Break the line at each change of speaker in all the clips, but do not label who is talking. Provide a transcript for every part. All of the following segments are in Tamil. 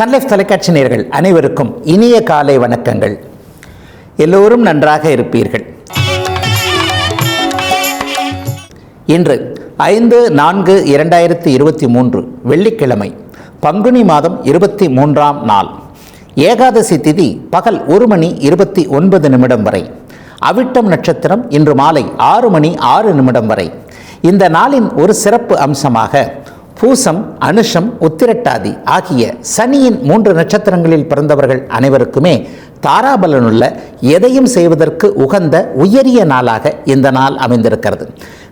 சன்லைஃப் தொலைக்காட்சி நேர்கள் அனைவருக்கும் இனிய காலை வணக்கங்கள். எல்லோரும் நன்றாக இருப்பீர்கள். இன்று ஐந்து நான்கு இரண்டாயிரத்தி இருபத்தி மூன்று வெள்ளிக்கிழமை பங்குனி மாதம் இருபத்தி மூன்றாம் நாள். ஏகாதசி திதி பகல் ஒரு மணி இருபத்தி ஒன்பது நிமிடம் வரை. அவிட்டம் நட்சத்திரம் இன்று மாலை ஆறு மணி ஆறு நிமிடம் வரை. இந்த நாளின் ஒரு சிறப்பு அம்சமாக பூசம் அனுஷம் உத்திரட்டாதி ஆகிய சனியின் மூன்று நட்சத்திரங்களில் பிறந்தவர்கள் அனைவருக்குமே தாராபலனுள்ள எதையும் செய்வதற்கு உகந்த உயரிய நாளாக இந்த நாள் அமைந்திருக்கிறது.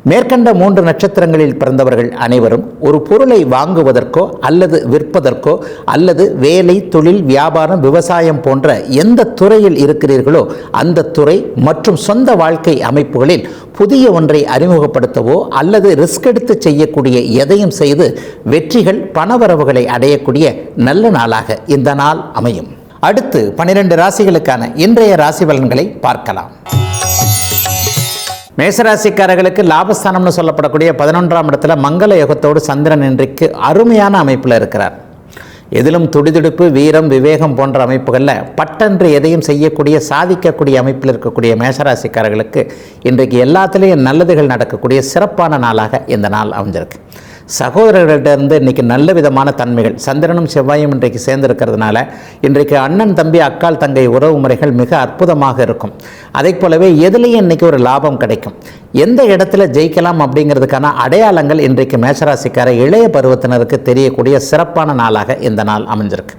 மேற்கண்ட மூன்று நட்சத்திரங்களில் பிறந்தவர்கள் அனைவரும் ஒரு பொருளை வாங்குவதற்கோ அல்லது விற்பதற்கோ அல்லது வேலை தொழில் வியாபாரம் விவசாயம் போன்ற எந்த துறையில் இருக்கிறீர்களோ அந்த துறை மற்றும் சொந்த வாழ்க்கை அமைப்புகளில் புதிய ஒன்றை அறிமுகப்படுத்தவோ அல்லது ரிஸ்க் எடுத்து செய்யக்கூடிய எதையும் செய்து வெற்றிகள் பணவரவுகளை அடையக்கூடிய நல்ல நாளாக இந்த நாள் அமையும். அடுத்து பனிரெண்டு ராசிகளுக்கான இன்றைய ராசி பலன்களை பார்க்கலாம். மேசராசிக்காரர்களுக்கு லாபஸ்தானம்னு சொல்லப்படக்கூடிய பதினொன்றாம் இடத்துல மங்கள யுகத்தோடு சந்திரன் இன்றைக்கு அருமையான அமைப்பில் இருக்கிறார். எதிலும் துடிதுடிப்பு வீரம் விவேகம் போன்ற அமைப்புகளில் பட்டன்று எதையும் செய்யக்கூடிய சாதிக்கக்கூடிய அமைப்பில் இருக்கக்கூடிய மேசராசிக்காரர்களுக்கு இன்றைக்கு எல்லாத்துலேயும் நல்லதுகள் நடக்கக்கூடிய சிறப்பான நாளாக இந்த நாள் அமைஞ்சிருக்கு. சகோதரர்கள்ட்ட இருந்து இன்றைக்கி நல்ல விதமான தன்மைகள். சந்திரனும் செவ்வாயும் இன்றைக்கு சேர்ந்திருக்கிறதுனால இன்றைக்கு அண்ணன் தம்பி அக்கால் தங்கை உறவு முறைகள் மிக அற்புதமாக இருக்கும். அதை போலவே எதுலேயும் இன்றைக்கி ஒரு லாபம் கிடைக்கும். எந்த இடத்துல ஜெயிக்கலாம் அப்படிங்கிறதுக்கான அடையாளங்கள் இன்றைக்கு மேஷராசிக்கார இளைய பருவத்தினருக்கு தெரியக்கூடிய சிறப்பான நாளாக இந்த நாள் அமைஞ்சிருக்கு.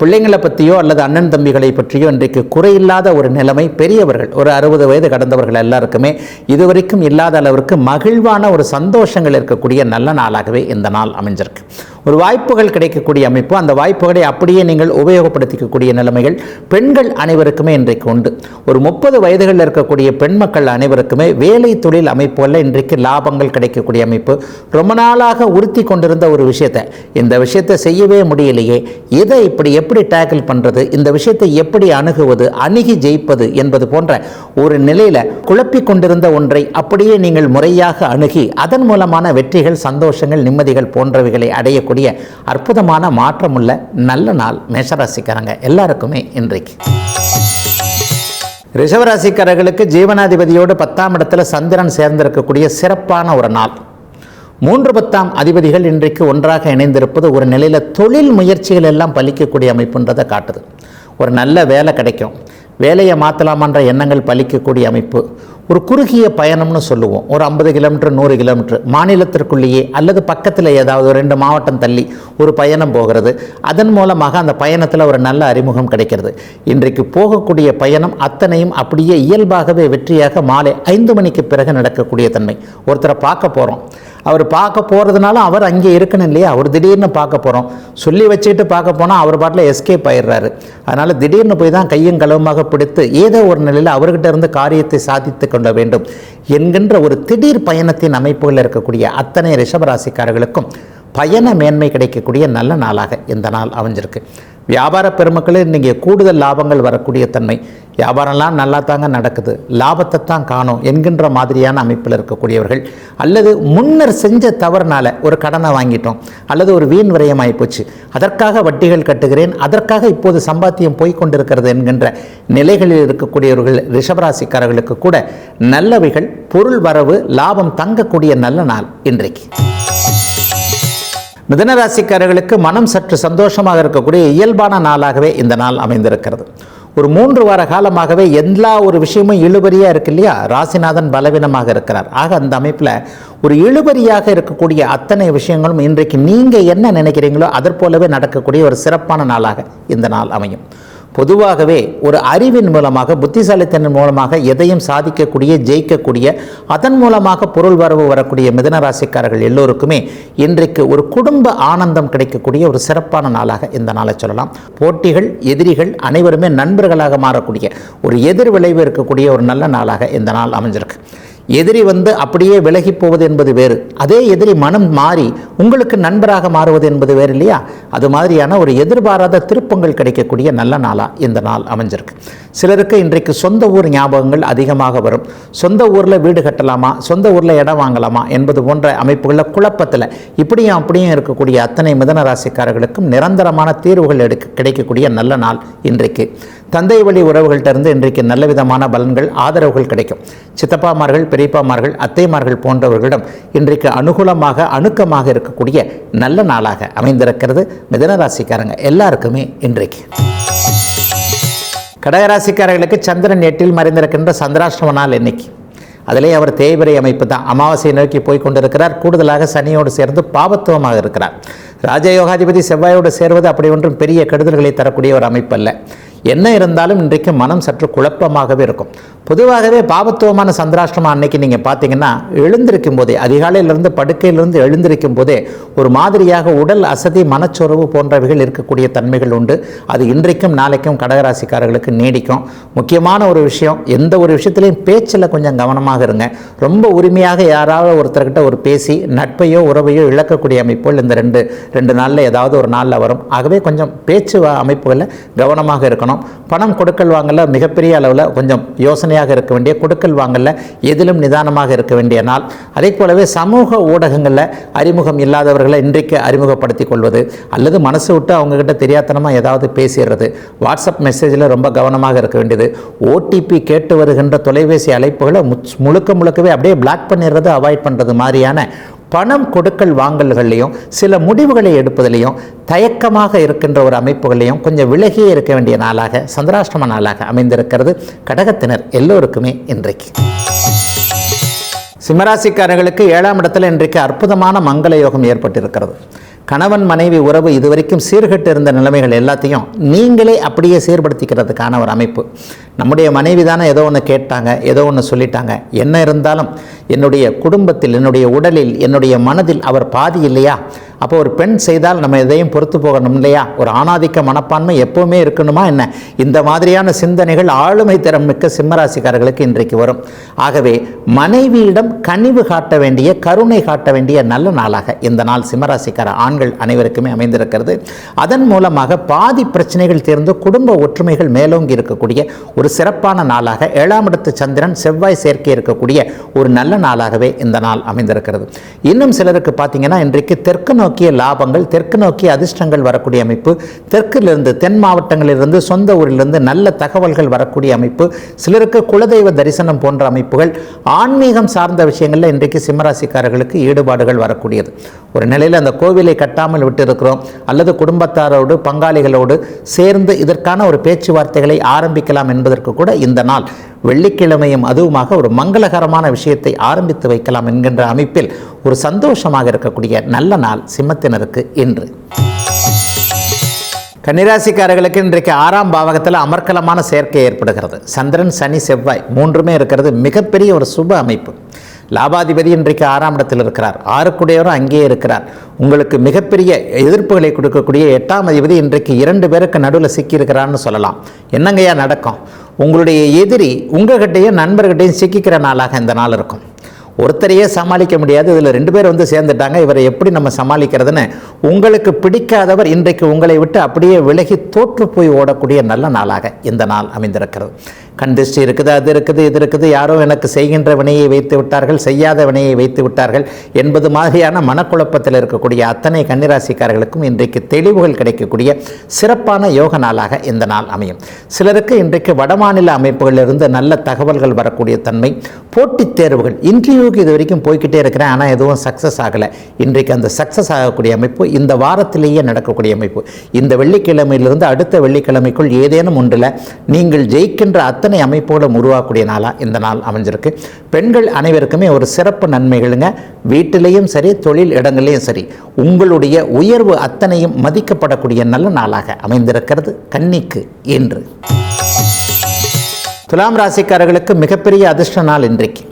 பிள்ளைங்களை பற்றியோ அல்லது அண்ணன் தம்பிகளை பற்றியோ இன்றைக்கு குறையில்லாத ஒரு நிலைமை பெரியவர்கள் ஒரு அறுபது வயது கடந்தவர்கள் எல்லாருக்குமே இதுவரைக்கும் இல்லாத அளவிற்கு மகிழ்வான ஒரு சந்தோஷங்கள் இருக்கக்கூடிய நல்ல நாளாகவே இந்த நாள் அமைஞ்சிருக்கு. ஒரு வாய்ப்புகள் கிடைக்கக்கூடிய அமைப்பு அந்த வாய்ப்புகளை அப்படியே நீங்கள் உபயோகப்படுத்திக்கக்கூடிய நிலைமைகள் பெண்கள் அனைவருக்குமே இன்றைக்கு உண்டு. ஒரு முப்பது வயதுகளில் இருக்கக்கூடிய பெண் மக்கள் அனைவருக்குமே வேலை தொழில் அமைப்புகளில் இன்றைக்கு லாபங்கள் கிடைக்கக்கூடிய அமைப்பு. ரொம்ப நாளாக உறுத்தி கொண்டிருந்த ஒரு விஷயத்தை. இந்த விஷயத்தை செய்யவே முடியலையே. இதை இப்படி எப்படி டேக்கிள் பண்ணுறது இந்த விஷயத்தை எப்படி அணுகுவது? அணுகி ஜெயிப்பது என்பது போன்ற ஒரு நிலையில் குழப்பிக் கொண்டிருந்த ஒன்றை அப்படியே நீங்கள் முறையாக அணுகி அதன் மூலமான வெற்றிகள் சந்தோஷங்கள் நிம்மதிகள் போன்றவைகளை அடையக்கூடிய அற்புதமான மாற்றமுள்ள நல்ல நாள் மேஷராசிக்காரங்க எல்லாருக்குமே இன்றைக்கு. ரிஷவராசிக்காரர்களுக்கு ஜீவனாதிபதியோடு பத்தாம் இடத்துல சந்திரன் சேர்ந்திருக்கக்கூடிய சிறப்பான ஒரு நாள். மூன்று பத்தாம் அதிபதிகள் இன்றைக்கு ஒன்றாக இணைந்திருப்பது ஒரு நிலையில் தொழில் முயற்சிகள் எல்லாம் பலிக்கக்கூடிய அமைப்புன்றதை காட்டுது. ஒரு நல்ல வேலை கிடைக்கும். வேலையை மாற்றலாமான்ற எண்ணங்கள் பலிக்கக்கூடிய அமைப்பு. ஒரு குறுகிய பயணம்னு சொல்லுவோம். ஒரு ஐம்பது கிலோமீட்டர் நூறு கிலோமீட்டர். மாநிலத்திற்குள்ளேயே அல்லது பக்கத்தில் ஏதாவது ஒரு ரெண்டு மாவட்டம் தள்ளி ஒரு பயணம் போகிறது. அதன் மூலமாக அந்த பயணத்தில் ஒரு நல்ல அறிமுகம் கிடைக்கிறது. இன்றைக்கு போகக்கூடிய பயணம் அத்தனையும் அப்படியே இயல்பாகவே வெற்றியாக மாலை ஐந்து மணிக்கு பிறகு நடக்கக்கூடிய தன்மை. ஒருத்தரை பார்க்க போகிறோம் அவர் பார்க்க போகிறதுனால அவர் அங்கே இருக்கணும் இல்லையா? அவர் திடீர்னு பார்க்க போகிறோம் சொல்லி வச்சுக்கிட்டு பார்க்க போனால் அவர் பாட்டில் எஸ்கேப் ஆயிடுறாரு. அதனால் திடீர்னு போய் தான் கையும் களவுமாக பிடித்து ஏதோ ஒரு நிலையில் அவர்கிட்ட இருந்து காரியத்தை சாதித்து கொள்ள வேண்டும் என்கின்ற ஒரு திடீர் பயணத்தின் அமைப்புகளில் இருக்கக்கூடிய அத்தனை ரிஷபராசிக்காரர்களுக்கும் பயண மேன்மை கிடைக்கக்கூடிய நல்ல நாளாக இந்த நாள் அமைஞ்சிருக்கு. வியாபார பெருமக்களே நீங்கள் கூடுதல் லாபங்கள் வரக்கூடிய தன்மை. வியாபாரம்லாம் நல்லா தாங்க நடக்குது. லாபத்தை தான் காணும் என்கின்ற மாதிரியான அமைப்பில் இருக்கக்கூடியவர்கள். அல்லது முன்னர் செஞ்ச தவறுனால ஒரு கடனை வாங்கிட்டோம். அல்லது ஒரு வீண் விரயமாகி போச்சு. அதற்காக வட்டிகள் கட்டுகிறேன். அதற்காக இப்போது சம்பாத்தியம் போய்கொண்டிருக்கிறது என்கின்ற நிலைகளில் இருக்கக்கூடியவர்கள் ரிஷபராசிக்காரர்களுக்கு கூட நல்லவைகள் பொருள் வரவு லாபம் தங்கக்கூடிய நல்ல நாள் இன்றைக்கு. மிதனராசிக்காரர்களுக்கு மனம் சற்று சந்தோஷமாக இருக்கக்கூடிய இயல்பான நாளாகவே இந்த நாள் அமைந்திருக்கிறது. ஒரு மூன்று வார காலமாகவே எல்லா ஒரு விஷயமும் இழுபறியாக இருக்கு இல்லையா? ராசிநாதன் பலவீனமாக இருக்கிறார். ஆக அந்த அமைப்பில் ஒரு இழுபறியாக இருக்கக்கூடிய அத்தனை விஷயங்களும் இன்றைக்கு நீங்கள் என்ன நினைக்கிறீங்களோ அதற்போலவே நடக்கக்கூடிய ஒரு சிறப்பான நாளாக இந்த நாள் அமையும். பொதுவாகவே ஒரு அறிவின் மூலமாக புத்திசாலித்தனின் மூலமாக எதையும் சாதிக்கக்கூடிய ஜெயிக்கக்கூடிய அதன் மூலமாக பொருள் வரவு வரக்கூடிய மிதனராசிக்காரர்கள் எல்லோருக்குமே இன்றைக்கு ஒரு குடும்ப ஆனந்தம் கிடைக்கக்கூடிய ஒரு சிறப்பான நாளாக இந்த நாளை சொல்லலாம். போட்டிகள் எதிரிகள் அனைவருமே நண்பர்களாக மாறக்கூடிய ஒரு எதிர் விளைவு இருக்கக்கூடிய ஒரு நல்ல நாளாக இந்த நாள் அமைஞ்சிருக்கு. எதிரி வந்து அப்படியே விலகி போவது என்பது வேறு. அதே எதிரி மனம் மாறி உங்களுக்கு நண்பராக மாறுவது என்பது வேறு இல்லையா? அது மாதிரியான ஒரு எதிர்பாராத திருப்பங்கள் கிடைக்கக்கூடிய நல்ல நாளாக இந்த நாள் அமைஞ்சிருக்கு. சிலருக்கு இன்றைக்கு சொந்த ஊர் ஞாபகங்கள் அதிகமாக வரும். சொந்த ஊரில் வீடு கட்டலாமா? சொந்த ஊரில் இடம் வாங்கலாமா? என்பது போன்ற அமைப்புகளில் குழப்பத்தில் இப்படியும் அப்படியும் இருக்கக்கூடிய அத்தனை மிதன ராசிக்காரர்களுக்கும் நிரந்தரமான தீர்வுகள் எடுக்க கிடைக்கக்கூடிய நல்ல நாள் இன்றைக்கு. தந்தை வழி உறவுகள்கிட்டருந்து இன்றைக்கு நல்ல விதமான பலன்கள் ஆதரவுகள் கிடைக்கும். சித்தப்பாமார்கள் பெரியப்பாமார்கள் அத்தைமார்கள் போன்றவர்களிடம் இன்றைக்கு அனுகூலமாக அணுக்கமாக இருக்கக்கூடிய நல்ல நாளாக அமைந்திருக்கிறது. மிதன ராசிக்காரங்க எல்லாருக்குமே இன்றைக்கு. கடகராசிக்காரர்களுக்கு சந்திரன் எட்டில் மறைந்திருக்கின்ற சந்திராஷ்டம நாள் இன்னைக்கு. அதிலே அவர் தேய்பிரை அமைப்பு தான். அமாவாசையை நோக்கி போய் கொண்டிருக்கிறார். கூடுதலாக சனியோடு சேர்ந்து பாவத்துவமாக இருக்கிறார். ராஜயோகாதிபதி செவ்வாயோடு சேர்வது அப்படி ஒன்றும் பெரிய கெடுதல்களை தரக்கூடிய ஒரு அமைப்பு அல்ல. என்ன இருந்தாலும் இன்றைக்கு மனம் சற்று குழப்பமாகவே இருக்கும். பொதுவாகவே பாபத்துவமான சந்திராஷ்டமம் அன்னைக்கு நீங்கள் பார்த்தீங்கன்னா எழுந்திருக்கும் போதே அதிகாலையிலிருந்து படுக்கையிலிருந்து எழுந்திருக்கும் போதே ஒரு மாதிரியாக உடல் அசதி மனச்சோர்வு போன்றவைகள் இருக்கக்கூடிய தன்மைகள் உண்டு. அது இன்றைக்கும் நாளைக்கும் கடகராசிக்காரர்களுக்கு நீடிக்கும். முக்கியமான ஒரு விஷயம் எந்த ஒரு விஷயத்துலையும் பேச்சில் கொஞ்சம் கவனமாக இருங்க. ரொம்ப உரிமையாக யாராவது ஒருத்தர்கிட்ட ஒரு பேசி நட்பையோ உறவையோ இழக்கக்கூடிய அமைப்புகள் இந்த ரெண்டு ரெண்டு நாளில் ஏதாவது ஒரு நாளில் வரும். ஆகவே கொஞ்சம் பேச்சு அமைப்புகளில் கவனமாக இருக்கணும். பணம் கொடுக்கல் வாங்கல மிகப்பெரிய அளவில் கொஞ்சம் யோசனையாக இருக்க வேண்டிய கொடுக்கல் வாங்கல எதிலும் நிதானமாக இருக்க வேண்டிய நாள். அதே போலவே சமூக ஊடகங்களில் அறிமுகம் இல்லாதவர்களை இன்றைக்கு அறிமுகப்படுத்திக் கொள்வது அல்லது மனசு விட்டு அவங்கக்கிட்ட தெரியாத்தனமாக ஏதாவது பேசிடுறது. வாட்ஸ்அப் மெசேஜில் ரொம்ப கவனமாக இருக்க வேண்டியது. ஓடிபி கேட்டு வருகின்ற தொலைபேசி அழைப்புகளை முழுக்க முழுக்கவே அப்படியே பிளாக் பண்ணிடுறது அவாய்ட் பண்ணுறது மாதிரியான பணம் கொடுக்கல் வாங்கல்கள்லையும் சில முடிவுகளை எடுப்பதிலையும் தயக்கமாக இருக்கின்ற ஒரு அமைப்புகளையும் கொஞ்சம் விலகியே இருக்க வேண்டிய நாளாக சந்திராஷ்டம நாளாக அமைந்திருக்கிறது. கடகத்தினர் எல்லோருக்குமே இன்றைக்கு. சிம்மராசிக்காரர்களுக்கு ஏழாம் இடத்துல இன்றைக்கு அற்புதமான மங்கள யோகம் ஏற்பட்டிருக்கிறது. கணவன் மனைவி உறவு இதுவரைக்கும் சீர்கட்டு இருந்த நிலைமைகள் எல்லாத்தையும் நீங்களே அப்படியே சீர்படுத்திக்கிறதுக்கான ஒரு அமைப்பு. நம்முடைய மனைவி தானே ஏதோ ஒன்று கேட்டாங்க ஏதோ ஒன்று சொல்லிட்டாங்க. என்ன இருந்தாலும் என்னுடைய குடும்பத்தில் என்னுடைய உடலில் என்னுடைய மனதில் அவர் பாதி இல்லையா? அப்போ ஒரு பெண் செய்தால் நம்ம எதையும் பொறுத்து போகணும் இல்லையா? ஒரு ஆணாதிக்க மனப்பான்மை எப்பவுமே இருக்கணுமா என்ன? இந்த மாதிரியான சிந்தனைகள் ஆளுமை திறம் மிக்க சிம்மராசிக்காரர்களுக்கு இன்றைக்கு வரும். ஆகவே மனைவியிடம் கனிவு காட்ட வேண்டிய கருணை காட்ட வேண்டிய நல்ல நாளாக இந்த நாள் சிம்மராசிக்கார ஆண்கள் அனைவருக்குமே அமைந்திருக்கிறது. அதன் மூலமாக பாதி பிரச்சனைகள் தீர்ந்து குடும்ப ஒற்றுமைகள் மேலோங்கி இருக்கக்கூடிய ஒரு ஒரு சிறப்பான நாளாக ஏழாம் இடத்து சந்திரன் செவ்வாய் சேர்க்கை இருக்கக்கூடிய ஒரு நல்ல நாளாகவே இந்த நாள் அமைந்திருக்கிறது. இன்னும் சிலருக்கு பார்த்தீங்கன்னா இன்றைக்கு தெற்கு நோக்கிய லாபங்கள் தெற்கு நோக்கிய அதிர்ஷ்டங்கள் வரக்கூடிய அமைப்பு தெற்கிலிருந்து தென் மாவட்டங்களிலிருந்து சொந்த ஊரிலிருந்து நல்ல தகவல்கள் வரக்கூடிய அமைப்பு சிலருக்கு குலதெய்வ தரிசனம் போன்ற அமைப்புகள் ஆன்மீகம் சார்ந்த விஷயங்களில் இன்றைக்கு சிம்மராசிக்காரர்களுக்கு ஈடுபாடுகள் வரக்கூடியது. ஒரு நிலையில் அந்த கோவிலை கட்டாமல் விட்டிருக்கிறோம் அல்லது குடும்பத்தாரோடு பங்காளிகளோடு சேர்ந்து இதற்கான ஒரு பேச்சுவார்த்தைகளை ஆரம்பிக்கலாம் என்பதற்கு கூட இந்த நாள் வெள்ளிக்கிழமையும் அதுவுமாக ஒரு மங்களகரமான விஷயத்தை ஆரம்பித்து வைக்கலாம் என்கின்ற அமைப்பில் ஒரு சந்தோஷமாக இருக்கக்கூடிய நல்ல நாள் சிம்மத்தினருக்கு இன்று. கன்னிராசிக்காரர்களுக்கு இன்றைக்கு ஆறாம் பாவகத்தில் அமர்க்கலமான சேர்க்கை ஏற்படுகிறது. சந்திரன் சனி செவ்வாய் மூன்றுமே இருக்கிறது. மிகப்பெரிய ஒரு சுப அமைப்பு. லாபாதிபதி இன்றைக்கு ஆறாம் இடத்தில் இருக்கிறார். ஆறுக்குடையவரும் அங்கேயே இருக்கிறார். உங்களுக்கு மிகப்பெரிய எதிர்ப்புகளை கொடுக்கக்கூடிய எட்டாம் அதிபதி இன்றைக்கு இரண்டு பேருக்கு நடுவில் சிக்கியிருக்கிறான்னு சொல்லலாம். என்னங்கய்யா நடக்கும்? உங்களுடைய எதிரி உங்ககிட்டையும் நண்பர்கிட்டையும் சிக்கிக்கிற நாளாக இந்த நாள் இருக்கும். ஒருத்தரையே சமாளிக்க முடியாது. இதில் ரெண்டு பேர் வந்து சேர்ந்துட்டாங்க. இவரை எப்படி நம்ம சமாளிக்கிறதுன்னு உங்களுக்கு பிடிக்காதவர் இன்றைக்கு உங்களை விட்டு அப்படியே விலகி தோற்று போய் ஓடக்கூடிய நல்ல நாளாக இந்த நாள் அமைந்திருக்கிறது. கண் திருஷ்டி இருக்குது அது இருக்குது இது இருக்குது. யாரோ எனக்கு செய்கின்ற வினையை வைத்து விட்டார்கள் செய்யாத வினையை வைத்து விட்டார்கள் என்பது மாதிரியான மனக்குழப்பத்தில் இருக்கக்கூடிய அத்தனை கன்னிராசிக்காரர்களுக்கும் இன்றைக்கு தெளிவுகள் கிடைக்கக்கூடிய சிறப்பான யோக நாளாக இந்த நாள் அமையும். சிலருக்கு இன்றைக்கு வடமாநில அமைப்புகளிலிருந்து நல்ல தகவல்கள் வரக்கூடிய தன்மை போட்டித் தேர்வுகள் இன்டர்வியூக்கு இது வரைக்கும் போய்கிட்டே இருக்கிறேன் ஆனால் எதுவும் சக்ஸஸ் ஆகலை. இன்றைக்கு அந்த சக்ஸஸ் ஆகக்கூடிய அமைப்பு இந்த வாரத்திலேயே நடக்கக்கூடிய அமைப்பு. இந்த வெள்ளிக்கிழமையிலிருந்து அடுத்த வெள்ளிக்கிழமைக்குள் ஏதேனும் ஒன்றில் நீங்கள் ஜெயிக்கின்ற அத்தனை அமைப்புகளும் உருவாக்கக்கூடிய நாளாக இந்த நாள் அமைஞ்சிருக்கு. பெண்கள் அனைவருக்குமே ஒரு சிறப்பு நன்மைகளுங்க. வீட்டிலையும் சரி தொழில் இடங்களையும் சரி உங்களுடைய உயர்வு அத்தனையும் மதிக்கப்படக்கூடிய நல்ல நாளாக அமைந்திருக்கிறது. கன்னிக்கு இன்று. துலாம் ராசிக்காரர்களுக்கு மிகப்பெரிய அதிர்ஷ்ட நாள் இன்றைக்கு.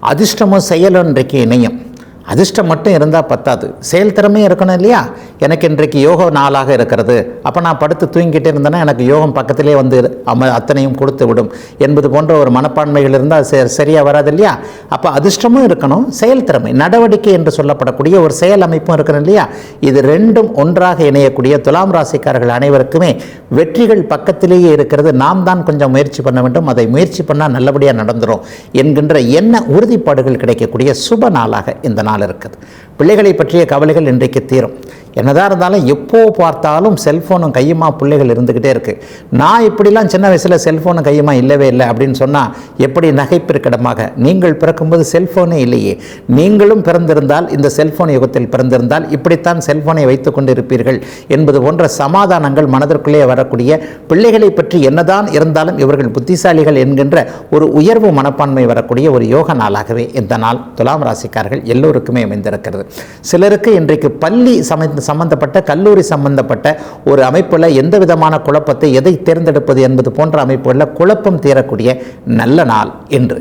அதிர்ஷ்டமும் செயலும் இன்றைக்கு இணையும். அதிர்ஷ்டம் மட்டும் இருந்தால் பத்தாது. செயல் திறமையும் இருக்கணும் இல்லையா? எனக்கு இன்றைக்கு யோக நாளாக இருக்கிறது. அப்போ நான் படுத்து தூங்கிக்கிட்டே இருந்தேன்னா எனக்கு யோகம் பக்கத்திலே வந்து அம அத்தனையும் கொடுத்து விடும். என்பது போன்ற ஒரு மனப்பான்மைகள் இருந்தால் ச சரியாக வராது இல்லையா? அப்போ அதிர்ஷ்டமும் இருக்கணும் செயல் திறமை. நடவடிக்கை என்று சொல்லப்படக்கூடிய ஒரு செயல் அமைப்பும் இருக்கணும் இல்லையா? இது ரெண்டும் ஒன்றாக இணையக்கூடிய துலாம் ராசிக்காரர்கள் அனைவருக்குமே வெற்றிகள் பக்கத்திலேயே இருக்கிறது. நாம் தான் கொஞ்சம் முயற்சி பண்ண வேண்டும். அதை முயற்சி பண்ணால் நல்லபடியாக நடந்துடும் என்கின்ற என்ன உறுதிப்பாடுகள் கிடைக்கக்கூடிய சுப நாளாக இந்த நாள் இருக்குது பிள்ளைகளை பற்றிய கவலைகள் இன்றைக்கு தீரும். என்னதான் இருந்தாலும் எப்போ பார்த்தாலும் செல்ஃபோனும் கையுமா பிள்ளைகள் இருந்துக்கிட்டே இருக்குது நான் இப்படிலாம் சின்ன வயசில் செல்ஃபோனும் கையுமா இல்லவே இல்லை அப்படின்னு சொன்னால் எப்படி நகைப்பிற்கிடமாக நீங்கள் பிறக்கும்போது செல்ஃபோனே இல்லையே. நீங்களும் பிறந்திருந்தால் இந்த செல்ஃபோன் யுகத்தில் பிறந்திருந்தால் இப்படித்தான் செல்ஃபோனை வைத்து கொண்டிருப்பீர்கள் என்பது போன்ற சமாதானங்கள் மனதிற்குள்ளே வரக்கூடிய பிள்ளைகளை பற்றி என்னதான் இருந்தாலும் இவர்கள் புத்திசாலிகள் என்கின்ற ஒரு உயர்வு மனப்பான்மை வரக்கூடிய ஒரு யோக நாளாகவே இந்த நாள் துலாம் ராசிக்காரர்கள் எல்லோருக்குமே அமைந்திருக்கிறது. சிலருக்கு இன்றைக்கு பள்ளி சமைத்து சம்பந்தப்பட்ட கல்லூரி சம்பந்தப்பட்ட ஒரு அமைப்பில் எந்த விதமான குழப்பத்தை எதை தேர்ந்தெடுப்பது என்பது போன்ற அமைப்புகளில் குழப்பம் தீரக்கூடிய நல்ல நாள் என்று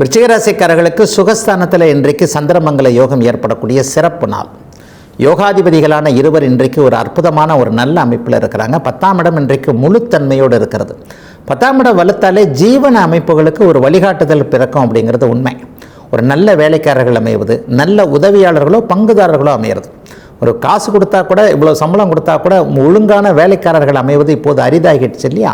விருச்சிகராசிக்காரர்களுக்கு சுகஸ்தானத்தில் இன்றைக்கு சந்திரமங்கல யோகம் ஏற்படக்கூடிய சிறப்பு நாள். யோகாதிபதிகளான இருவர் இன்றைக்கு ஒரு அற்புதமான ஒரு நல்ல அமைப்பில் இருக்கிறாங்க. பத்தாம் இடம் இன்றைக்கு முழுத்தன்மையோடு இருக்கிறது. பத்தாம் இடம் வலுத்தாலே ஜீவன அமைப்புகளுக்கு ஒரு வழிகாட்டுதல் பிறக்கும் அப்படிங்கிறது உண்மை. ஒரு நல்ல வேலைக்காரர்கள் அமைவது நல்ல உதவியாளர்களோ பங்குதாரர்களோ அமையிறது. ஒரு காசு கொடுத்தா கூட இவ்வளோ சம்பளம் கொடுத்தா கூட ஒழுங்கான வேலைக்காரர்கள் அமைவது இப்போது அரிதாகிடுச்சு இல்லையா?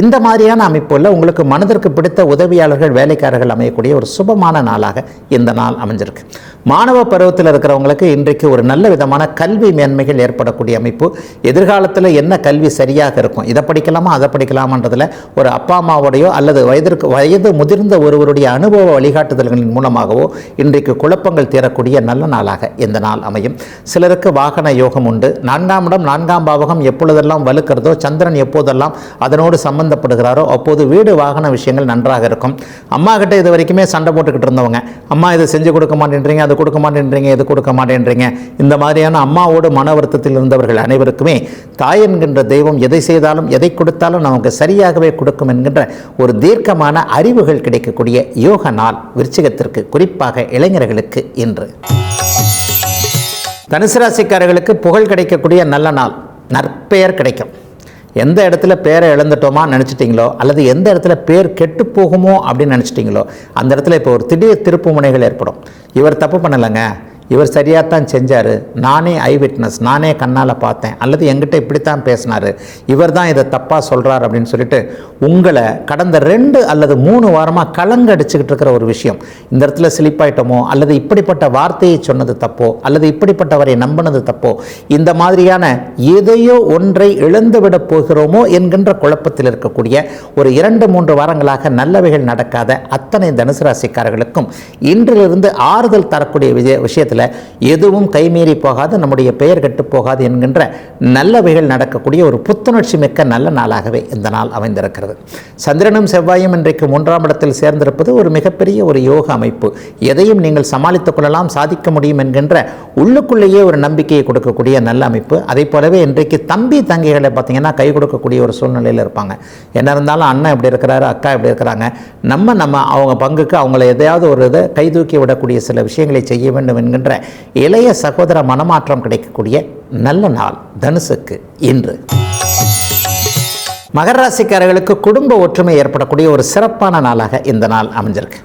இந்த மாதிரியான அமைப்புகளில் உங்களுக்கு மனதிற்கு பிடித்த உதவியாளர்கள் வேலைக்காரர்கள் அமையக்கூடிய ஒரு சுபமான நாளாக இந்த நாள் அமைஞ்சிருக்கு. மாணவ பருவத்தில் இருக்கிறவங்களுக்கு இன்றைக்கு ஒரு நல்ல விதமான கல்வி மேன்மைகள் ஏற்படக்கூடிய அமைப்பு. எதிர்காலத்தில் என்ன கல்வி சரியாக இருக்கும் இதை படிக்கலாமா அதை படிக்கலாமான்றதில் ஒரு அப்பா அம்மாவோடையோ அல்லது வயதிற்கு வயது முதிர்ந்த ஒருவருடைய அனுபவ வழிகாட்டுதல்களின் மூலமாகவோ இன்றைக்கு குழப்பங்கள் தீரக்கூடிய நல்ல நாளாக இந்த நாள் அமையும். சிலருக்கு வாகன யோகம் உண்டு. நான்காம் இடம் நான்காம் பாவகம் எப்பொழுதெல்லாம் வலுக்கிறதோ சந்திரன் எப்போதெல்லாம் அதனோடு சம்பந்தப்படுகிறாரோ அப்போது வீடு வாகன விஷயங்கள் நன்றாக இருக்கும். அம்மா கிட்ட இது வரைக்குமே சண்டை போட்டுக்கிட்டு இருந்தவங்க. அம்மா இதை செஞ்சு கொடுக்க மாட்டேன்றீங்க அது கொடுக்க மாட்டேன்றீங்க இது கொடுக்க மாட்டேன்றீங்க. இந்த மாதிரியான அம்மாவோடு மன வருத்தத்தில் இருந்தவர்கள் அனைவருக்குமே தாய் என்கின்ற தெய்வம் எதை செய்தாலும் எதை கொடுத்தாலும் நமக்கு சரியாகவே கொடுக்கும் என்கின்ற ஒரு தீர்க்கமான அறிவுகள் கிடைக்கக்கூடிய யோக நாள் விருச்சிகத்திற்கு குறிப்பாக இளைஞர்களுக்கு இன்று. தனுசு ராசிக்காரர்களுக்கு புகழ் கிடைக்கக்கூடிய நல்ல நாள். நற்பெயர் கிடைக்கும். எந்த இடத்துல பேரை இழந்துட்டோமா நினச்சிட்டிங்களோ அல்லது எந்த இடத்துல பேர் கெட்டு போகுமோ அப்படின்னு நினச்சிட்டிங்களோ அந்த இடத்துல இப்போ ஒரு திடீர் திருப்பு முனைகள் ஏற்படும். இவர் தப்பு பண்ணலைங்க. இவர் சரியாக தான் செஞ்சார். நானே ஐ விட்னஸ் நானே கண்ணால் பார்த்தேன். அல்லது என்கிட்ட இப்படித்தான் பேசினார். இவர் தான் இதை தப்பாக சொல்கிறார் அப்படின்னு சொல்லிட்டு உங்களை கடந்த ரெண்டு அல்லது மூணு வாரமாக கலங்கடிச்சுக்கிட்டு இருக்கிற ஒரு விஷயம். இந்த இடத்துல சிலிப்பாயிட்டோமோ அல்லது இப்படிப்பட்ட வார்த்தையை சொன்னது தப்போ அல்லது இப்படிப்பட்டவரை நம்பினது தப்போ இந்த மாதிரியான எதையோ ஒன்றை இழந்துவிடப் போகிறோமோ என்கின்ற குழப்பத்தில் இருக்கக்கூடிய ஒரு இரண்டு மூன்று வாரங்களாக நல்லவைகள் நடக்காத அத்தனை தனுசு ராசிக்காரர்களுக்கும் இன்றிலிருந்து ஆறுதல் தரக்கூடிய விஜய விஷயத்தில் எதுவும் கைமீறி போகாது நம்முடைய பெயர் கெட்டு போகாது என்கின்ற நல்லவைகள் நடக்கக்கூடிய ஒரு புத்துணர்ச்சி மிக்க நல்ல நாளாகவே இந்த நாள் அமைந்திருக்கிறது. சந்திரனும் செவ்வாயும் இன்றைக்கு மூன்றாம் இடத்தில் சேர்ந்திருப்பது ஒரு மிகப்பெரிய ஒரு யோக அமைப்பு. எதையும் நீங்கள் சமாளித்துக் கொள்ளலாம் சாதிக்க முடியும் என்கின்ற உள்ளுக்குள்ளேயே ஒரு நம்பிக்கையை கொடுக்கக்கூடிய நல்ல அமைப்பு. அதே போலவே இன்றைக்கு தம்பி தங்கைகளை பார்த்தீங்கன்னா கை கொடுக்கக்கூடிய ஒரு சூழ்நிலையில் இருப்பாங்க. என்ன இருந்தாலும் அண்ணன் இப்படி இருக்கிறாரு அக்கா இப்படி இருக்கிறாங்க. நம்ம நம்ம அவங்க பங்குக்கு அவங்கள எதையாவது ஒரு இதை கை தூக்கி விடக்கூடிய சில விஷயங்களை செய்ய வேண்டும் என்கின்ற இளைய சகோதர மனமாற்றம் கிடைக்கக்கூடிய நல்ல நாள் தனுசுக்கு இன்று. மகர ராசிக்காரர்களுக்கு குடும்ப ஒற்றுமை ஏற்படக்கூடிய ஒரு சிறப்பான நாளாக இந்த நாள் அமைஞ்சிருக்கு.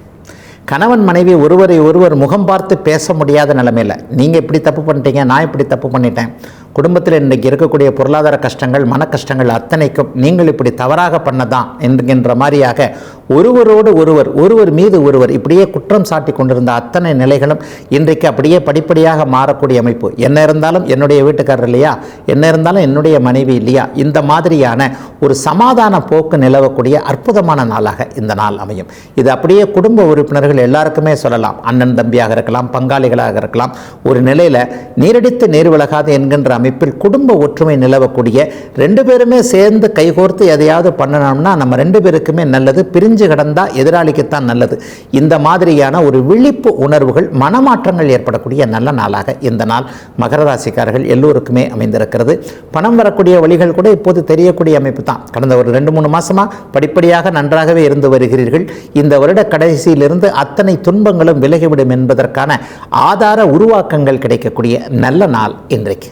கணவன் மனைவி ஒருவரை ஒருவர் முகம் பார்த்து பேச முடியாத நிலமையில் நீங்கள் இப்படி தப்பு பண்ணிட்டீங்க நான் இப்படி தப்பு பண்ணிட்டேன் குடும்பத்தில் இன்றைக்கி இருக்கக்கூடிய பொருளாதார கஷ்டங்கள் மன கஷ்டங்கள் அத்தனைக்கும் நீங்கள் இப்படி தவறாக பண்ணதான் என்கின்ற மாதிரியாக ஒருவரோடு ஒருவர் ஒருவர் மீது ஒருவர் இப்படியே குற்றம் சாட்டி கொண்டிருந்த அத்தனை நிலைகளும் இன்றைக்கு அப்படியே படிப்படியாக மாறக்கூடிய அமைப்பு. என்ன இருந்தாலும் என்னுடைய வீட்டுக்காரர் இல்லையா? என்ன இருந்தாலும் என்னுடைய மனைவி இல்லையா? இந்த மாதிரியான ஒரு சமாதான போக்கு நிலவக்கூடிய அற்புதமான நாளாக இந்த நாள் அமையும். இது அப்படியே குடும்ப உறுப்பினர்கள் எல்லாருக்குமே சொல்லலாம். அண்ணன் தம்பியாக இருக்கலாம் பங்காளிகளாக இருக்கலாம். ஒரு நிலையில் நீரடித்து நீர் விலகாது என்கின்ற அமைப்பில் குடும்ப ஒற்றுமை நிலவக்கூடிய ரெண்டு பேருமே சேர்ந்து கைகோர்த்து எதையாவது பண்ணணும்னா நம்ம ரெண்டு பேருக்குமே நல்லது பிரிஞ்சு கிடந்தால் எதிராளிக்குத்தான் நல்லது. இந்த மாதிரியான ஒரு விழிப்பு உணர்வுகள் மனமாற்றங்கள் ஏற்படக்கூடிய நல்ல நாளாக இந்த நாள் மகர ராசிக்காரர்கள் எல்லோருக்குமே அமைந்திருக்கிறது. பணம் வரக்கூடிய வழிகள் கூட இப்போது தெரியக்கூடிய அமைப்பு தான். கடந்த ஒரு ரெண்டு மூணு மாசமா படிப்படியாக நன்றாகவே இருந்து வருகிறீர்கள். இந்த வருட கடைசியிலிருந்து அத்தனை துன்பங்களும் விலகிவிடும் என்பதற்கான ஆதார உருவாக்கங்கள் கிடைக்கக்கூடிய நல்ல நாள் இன்றைக்கு.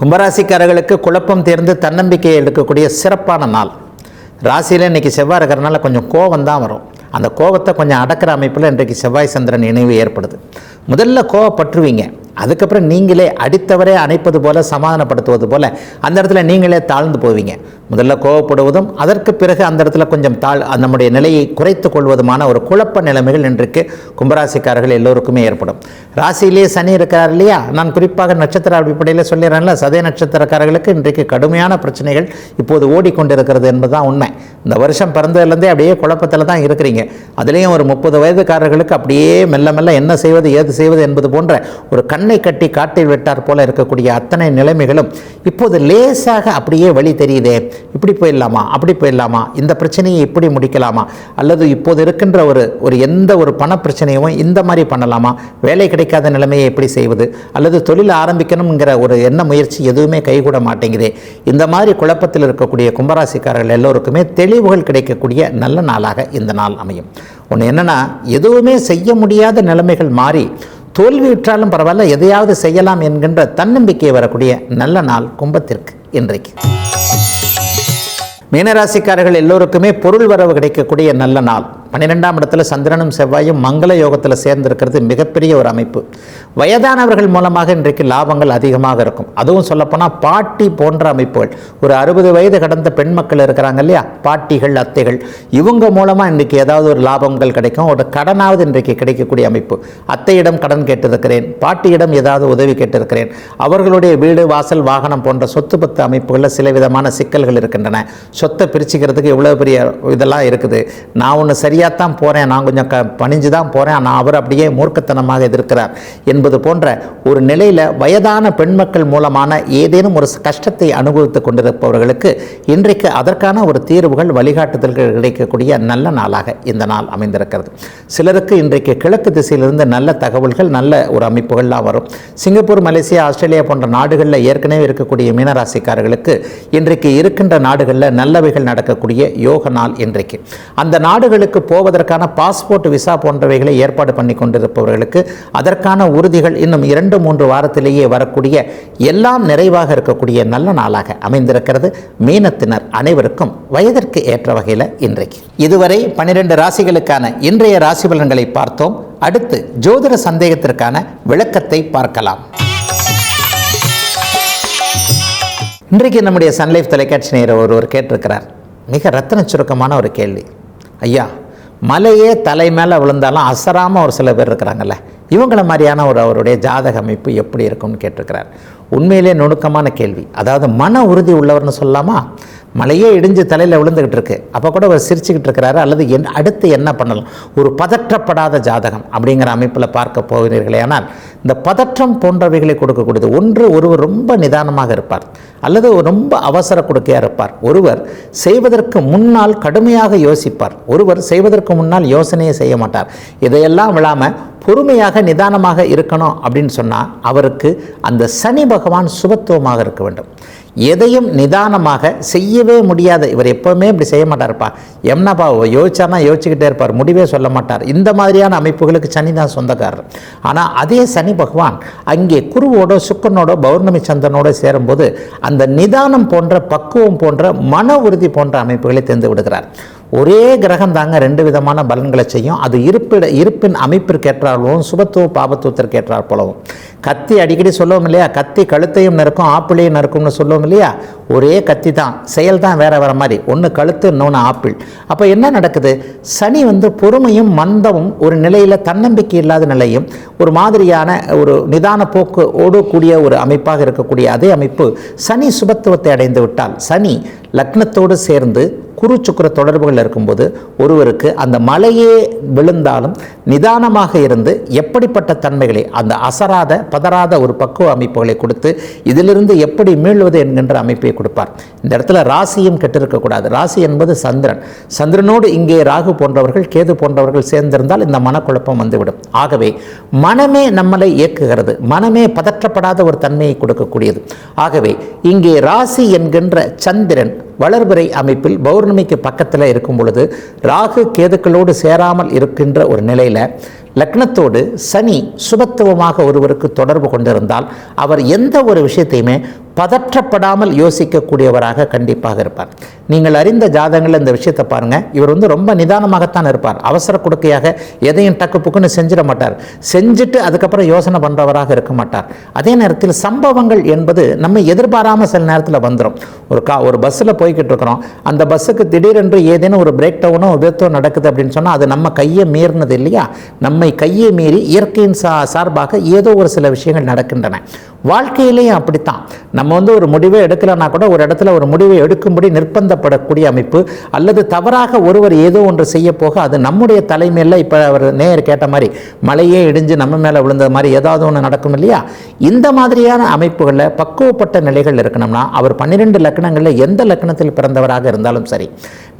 கும்பராசிக்காரர்களுக்கு குழப்பம் தேர்ந்து தன்னம்பிக்கையை எடுக்கக்கூடிய சிறப்பான நாள். ராசியில் இன்றைக்கி செவ்வாய் இருக்கிறனால கொஞ்சம் கோபம் தான் வரும். அந்த கோபத்தை கொஞ்சம் அடக்கிற அமைப்பில் இன்றைக்கு செவ்வாய் சந்திரன் இணைவு ஏற்படுது. முதல்ல கோவப்பற்றுவீங்க அதுக்கப்புறம் நீங்களே அடித்தவரே அணைப்பது போல சமாதானப்படுத்துவது போல அந்த இடத்துல நீங்களே தாழ்ந்து போவீங்க. முதல்ல கோவப்படுவதும் அதற்கு பிறகு அந்த இடத்துல கொஞ்சம் தாழ் நம்முடைய நிலையை குறைத்து கொள்வதுமான ஒரு குழப்ப நிலைமைகள் இன்றைக்கு கும்பராசிக்காரர்கள் எல்லோருக்குமே ஏற்படும். ராசியிலேயே சனி இருக்கிறார் இல்லையா? நான் குறிப்பாக நட்சத்திர அடிப்படையில் சொல்லிடுறேன்ல சதய நட்சத்திரக்காரர்களுக்கு இன்றைக்கு கடுமையான பிரச்சனைகள் இப்போது ஓடிக்கொண்டிருக்கிறது என்பதுதான் உண்மை. இந்த வருஷம் பிறந்ததுலேருந்தே அப்படியே குழப்பத்தில் தான் இருக்கிறீங்க. அதுலேயும் ஒரு முப்பது வயதுக்காரர்களுக்கு அப்படியே மெல்ல மெல்ல என்ன செய்வது ஏது செய்வது என்பது போன்ற ஒரு கண் கண்ணை கட்டி காட்டில் விட்டார் போல இருக்கக்கூடிய அத்தனை நிலைமைகளும் இப்போது லேசாக அப்படியே வழி தெரியுதே. இப்படி போயிடலாமா? அப்படி போயிடலாமா? இந்த பிரச்சனையை இப்படி முடிக்கலாமா? அல்லது இப்போது இருக்கின்ற ஒரு ஒரு எந்த ஒரு பண பிரச்சனையும் இந்த மாதிரி பண்ணலாமா? வேலை கிடைக்காத நிலைமையை எப்படி செய்வது? அல்லது தொழில் ஆரம்பிக்கணுங்கிற ஒரு எண்ண முயற்சி எதுவுமே கைகூட மாட்டேங்குதே. இந்த மாதிரி குழப்பத்தில் இருக்கக்கூடிய கும்பராசிக்காரர்கள் எல்லோருக்குமே தெளிவுகள் கிடைக்கக்கூடிய நல்ல நாளாக இந்த நாள் அமையும். ஒன்று என்னென்னா எதுவுமே செய்ய முடியாத நிலைமைகள் மாறி தோல்வியுற்றாலும் பரவாயில்ல எதையாவது செய்யலாம் என்கின்ற தன்னம்பிக்கை வரக்கூடிய நல்ல நாள் கும்பத்திற்கு இன்றைக்கு. மீனராசிக்காரர்கள் எல்லோருக்குமே பொருள் வரவு கிடைக்கக்கூடிய நல்ல நாள். பன்னிரெண்டாம் இடத்துல சந்திரனும் செவ்வாயும் மங்கள யோகத்தில் சேர்ந்திருக்கிறது மிகப்பெரிய ஒரு அமைப்பு. வயதானவர்கள் மூலமாக இன்றைக்கு லாபங்கள் அதிகமாக இருக்கும். அதுவும் சொல்லப்போனால் பாட்டி போன்ற அமைப்புகள். ஒரு அறுபது வயது கடந்த பெண் மக்கள் இருக்கிறாங்க இல்லையா? பாட்டிகள் அத்தைகள். இவங்க மூலமாக இன்றைக்கு ஏதாவது ஒரு லாபங்கள் கிடைக்கும். ஒரு கடனாவது இன்றைக்கு கிடைக்கக்கூடிய அமைப்பு. அத்தையிடம் கடன் கேட்டிருக்கிறேன். பாட்டியிடம் ஏதாவது உதவி கேட்டிருக்கிறேன். அவர்களுடைய வீடு வாசல் வாகனம் போன்ற சொத்து பத்து அமைப்புகளில் சில விதமான சிக்கல்கள் இருக்கின்றன. சொத்தை பிரிச்சுக்கிறதுக்கு இவ்வளோ பெரிய இதெல்லாம் இருக்குது. நான் ஒன்று சரியாக தான் போகிறேன் நான் கொஞ்சம் க பணிஞ்சு தான் போகிறேன் ஆனால் அவர் அப்படியே மூர்க்கத்தனமாக எதிர்க்கிறார். என்பது போன்ற ஒரு நிலையில் வயதான பெண் மக்கள் மூலமான ஏதேனும் ஒரு கஷ்டத்தை அனுபவித்து கொண்டிருப்பவர்களுக்கு இன்றைக்கு அதற்கான ஒரு தீர்வுகள் வழிகாட்டுதல்கள் கிடைக்கக்கூடிய நல்ல நாளாக இந்த நாள் அமைந்திருக்கிறது. சிலருக்கு இன்றைக்கு கிழக்கு திசையிலிருந்து நல்ல தகவல்கள் நல்ல ஒரு அமைப்புகள்லாம் வரும். சிங்கப்பூர் மலேசியா ஆஸ்திரேலியா போன்ற நாடுகளில் ஏற்கனவே இருக்கக்கூடிய மீனராசிக்காரர்களுக்கு இன்றைக்கு இருக்கின்ற நாடுகளில் நல்லவைகள் நடக்கக்கூடிய யோக நாள் இன்றைக்கு. அந்த நாடுகளுக்கு போவதற்கான பாஸ்போர்ட் விசா போன்றவைகளை ஏற்பாடு பண்ணி கொண்டிருப்பவர்களுக்கு அதற்கான உறுதிகள் இன்னும் இரண்டு மூன்று வாரத்திலேயே வரக்கூடிய எல்லாம் நிறைவாக இருக்கக்கூடிய நல்ல நாளாக அமைந்திருக்கிறது. மீனத்தினர் அனைவருக்கும் வயதிற்கு ஏற்ற வகையில் இன்றைக்கு. இதுவரை பனிரெண்டு ராசிகளுக்கான இன்றைய ராசி பலன்களை பார்த்தோம். அடுத்து ஜோதிட சந்தேகத்திற்கான விளக்கத்தை பார்க்கலாம். இன்றைக்கு நம்முடைய சன்லைஃப் தொலைக்காட்சி நேர ஒருவர் கேட்டிருக்கிறார். மிக ரத்தன சுருக்கமான ஒரு கேள்வி. ஐயா மலையே தலை மேலே விழுந்தாலும் அசராமல் ஒரு சில பேர் இருக்கிறாங்கல்ல இவங்கள மாதிரியான ஒரு அவருடைய ஜாதக அமைப்பு எப்படி இருக்கும்னு கேட்டிருக்கிறார். உண்மையிலே நுணுக்கமான கேள்வி. அதாவது மன உறுதி உள்ளவர்னு சொல்லலாமா? மலையே இடிஞ்சு தலையில் விழுந்துக்கிட்டு இருக்கு. அப்போ கூட அவர் சிரிச்சுக்கிட்டு இருக்கிறாரு அல்லது என் அடுத்து என்ன பண்ணலாம்? ஒரு பதற்றப்படாத ஜாதகம் அப்படிங்கிற அமைப்பில் பார்க்க போகிறீர்களே ஆனால் இந்த பதற்றம் போன்றவைகளை கொடுக்கக்கூடியது ஒன்று ஒருவர் ரொம்ப நிதானமாக இருப்பார் அல்லது ரொம்ப அவசர கொடுக்கையாக இருப்பார். ஒருவர் செய்வதற்கு முன்னால் கடுமையாக யோசிப்பார். ஒருவர் செய்வதற்கு முன்னால் யோசனையை செய்ய மாட்டார். இதையெல்லாம் விழாமல் பொறுமையாக நிதானமாக இருக்கணும் அப்படின்னு சொன்னால் அவருக்கு அந்த சனி பகவான் சுபத்துவமாக இருக்க வேண்டும். எதையும் நிதானமாக செய்யவே முடியாத. இவர் எப்போவுமே இப்படி செய்ய மாட்டார்ப்பா. எம்னாப்பா யோசிச்சார்னா யோசிச்சுக்கிட்டே இருப்பார். முடிவே சொல்ல மாட்டார். இந்த மாதிரியான அமைப்புகளுக்கு சனி தான் சொந்தக்காரர். ஆனால் அதே சனி பகவான் அங்கே குருவோட சுக்கனோட பௌர்ணமி சந்திரனோட சேரும்போது அந்த நிதானம் போன்ற பக்குவம் போன்ற மன உறுதி போன்ற அமைப்புகளை தெரிந்து விடுகிறார். ஒரே கிரகம் தாங்க ரெண்டு விதமான பலன்களை செய்யும். அது இருப்பிட இருப்பின் அமைப்பிற்கேற்றாலும் சுபத்துவ பாபத்துவத்திற்கேற்றால் போலவும். கத்தி அடிக்கடி சொல்லுவோம் இல்லையா? கத்தி கழுத்தையும் நறுக்கும் ஆப்பிளையும் நறுக்கும்னு சொல்லுவோம் இல்லையா? ஒரே கத்தி தான். செயல் தான் வேறு வேறு மாதிரி. ஒன்று கழுத்து இன்னொன்று ஆப்பிள். அப்போ என்ன நடக்குது? சனி வந்து பொறுமையும் மந்தமும் ஒரு நிலையில் தன்னம்பிக்கை இல்லாத நிலையும் ஒரு மாதிரியான ஒரு நிதான போக்கு ஓடக்கூடிய ஒரு அமைப்பாக இருக்கக்கூடிய அதே அமைப்பு சனி சுபத்துவத்தை அடைந்து விட்டால் சனி லக்னத்தோடு சேர்ந்து குரு சுக்கிர தொடர்புகள் இருக்கும்போது ஒருவருக்கு அந்த மலையே விழுந்தாலும் நிதானமாக இருந்து எப்படிப்பட்ட தன்மைகளை அந்த அசராத பதறாத ஒரு பக்குவ அமைப்புகளை கொடுத்து இதிலிருந்து எப்படி மீள்வது என்கின்ற அமைப்பை கொடுப்பார். இந்த இடத்துல ராசியும் கெட்டிருக்கக்கூடாது. ராசி என்பது சந்திரன். சந்திரனோடு இங்கே ராகு போன்றவர்கள் கேது போன்றவர்கள் சேர்ந்திருந்தால் இந்த மனக்குழப்பம் வந்துவிடும். ஆகவே மனமே நம்மளை இயக்குகிறது. மனமே பதற்றப்படாத ஒரு தன்மையை கொடுக்கக்கூடியது. ஆகவே இங்கே ராசி என்கின்ற சந்திரன் வளர்பிறை அமைப்பில் பௌர்ணமிக்கு பக்கத்தில் இருக்கும் பொழுது ராகு கேதுக்களோடு சேராமல் இருக்கின்ற ஒரு நிலையில் லக்னத்தோடு சனி சுபத்துவமாக ஒருவருக்கு தொடர்பு கொண்டிருந்தால் அவர் எந்த ஒரு விஷயத்தையுமே பதற்றப்படாமல் யோசிக்கக்கூடியவராக கண்டிப்பாக இருப்பார். நீங்கள் அறிந்த ஜாதகங்கள் இந்த விஷயத்தை பாருங்கள் இவர் வந்து ரொம்ப நிதானமாகத்தான் இருப்பார். அவசர கொடுக்கையாக எதையும் டக்கு புக்குன்னு செஞ்சிட மாட்டார். செஞ்சுட்டு அதுக்கப்புறம் யோசனை பண்ணுறவராக இருக்க மாட்டார். அதே நேரத்தில் சம்பவங்கள் என்பது நம்ம எதிர்பாராமல் சில நேரத்தில் வந்துடும் ஒரு கா ஒரு பஸ்ஸில் போய்கிட்டு இருக்கிறோம். அந்த பஸ்ஸுக்கு திடீரென்று ஏதேனும் ஒரு பிரேக் டவுனோ விபத்தோ நடக்குது அப்படின்னு சொன்னால் அது நம்ம கையை மீறினது இல்லையா? நம்மை கையை மீறி இயற்கையின் சா சார்பாக ஏதோ ஒரு சில விஷயங்கள் நடக்கின்றன. வாழ்க்கையிலேயும் அப்படித்தான். நம்ம வந்து ஒரு முடிவை எடுக்கலைன்னா கூட ஒரு இடத்துல ஒரு முடிவை எடுக்கும்படி நிர்பந்தப்படக்கூடிய அமைப்பு அல்லது தவறாக ஒருவர் ஏதோ ஒன்று செய்ய போக அது நம்முடைய தலைமையில் இப்போ அவர் நேயர் கேட்ட மாதிரி மலையே இடிஞ்சு நம்ம மேலே விழுந்த மாதிரி ஏதாவது ஒன்று நடக்கும் இல்லையா? இந்த மாதிரியான அமைப்புகளில் பக்குவப்பட்ட நிலைகள் இருக்கணும்னா அவர் பன்னிரெண்டு லக்னங்களில் எந்த லக்னத்தில் பிறந்தவராக இருந்தாலும் சரி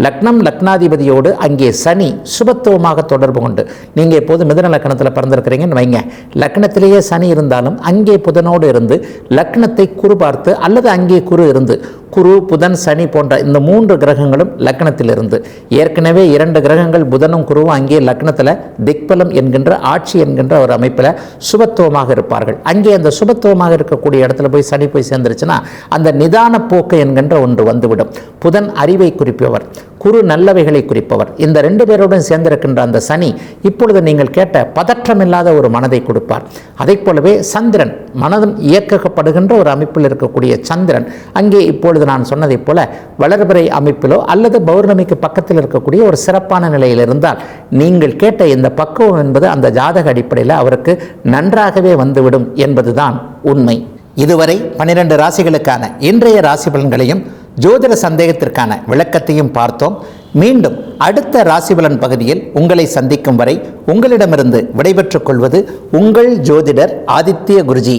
லக்னம் லக்னாதிபதியோடு அங்கே சனி சுபத்துவமாக தொடர்பு கொண்டு நீங்கள் இப்போது மிதன லக்னத்தில் பிறந்திருக்கிறீங்கன்னு வைங்க லக்னத்திலேயே சனி இருந்தாலும் அங்கே புதனோடு இருந்து லக்னத்தை குறுபார் பார்த்து அல்லது அங்கே குரு இருந்து குரு புதன் சனி போன்ற இந்த மூன்று கிரகங்களும் லக்னத்தில் இருந்து ஏற்கனவே இரண்டு கிரகங்கள் புதனும் குருவும் அங்கே லக்னத்தில் திக்பலம் என்கின்ற ஆட்சி என்கின்ற ஒரு அமைப்பில் சுபத்துவமாக இருப்பார்கள். அங்கே அந்த சுபத்துவமாக இருக்கக்கூடிய இடத்துல போய் சனி போய் சேர்ந்துருச்சுன்னா அந்த நிதான போக்கு என்கின்ற ஒன்று வந்துவிடும். புதன் அறிவை குறிப்பவர் குரு நல்லவைகளை குறிப்பவர். இந்த ரெண்டு பேருடன் சேர்ந்திருக்கின்ற அந்த சனி இப்பொழுது நீங்கள் கேட்ட பதற்றமில்லாத ஒரு மனதை கொடுப்பார். அதைப் போலவே சந்திரன் மனதும் இயக்கப்படுகின்ற ஒரு அமைப்பில் இருக்கக்கூடிய சந்திரன் அங்கே இப்பொழுது இப்பொழுது நான் சொன்னதைப் போல வளர்பிறை அமைப்பிலோ அல்லது பௌர்ணமிக்கு பக்கத்தில் இருக்கக்கூடிய ஒரு சிறப்பான நிலையில் இருந்தால் நீங்கள் கேட்ட இந்த பக்குவம் என்பது அந்த ஜாதக அடிப்படையில் அவருக்கு நன்றாகவே வந்துவிடும் என்பதுதான் உண்மை. இதுவரை பனிரெண்டு ராசிகளுக்கான இன்றைய ராசி பலன்களையும் ஜோதிட சந்தேகத்திற்கான விளக்கத்தையும் பார்த்தோம். மீண்டும் அடுத்த ராசிபலன் பகுதியில் உங்களை சந்திக்கும் வரை உங்களிடமிருந்து விடைபெற்றுக் கொள்வது உங்கள் ஜோதிடர் ஆதித்ய குருஜி.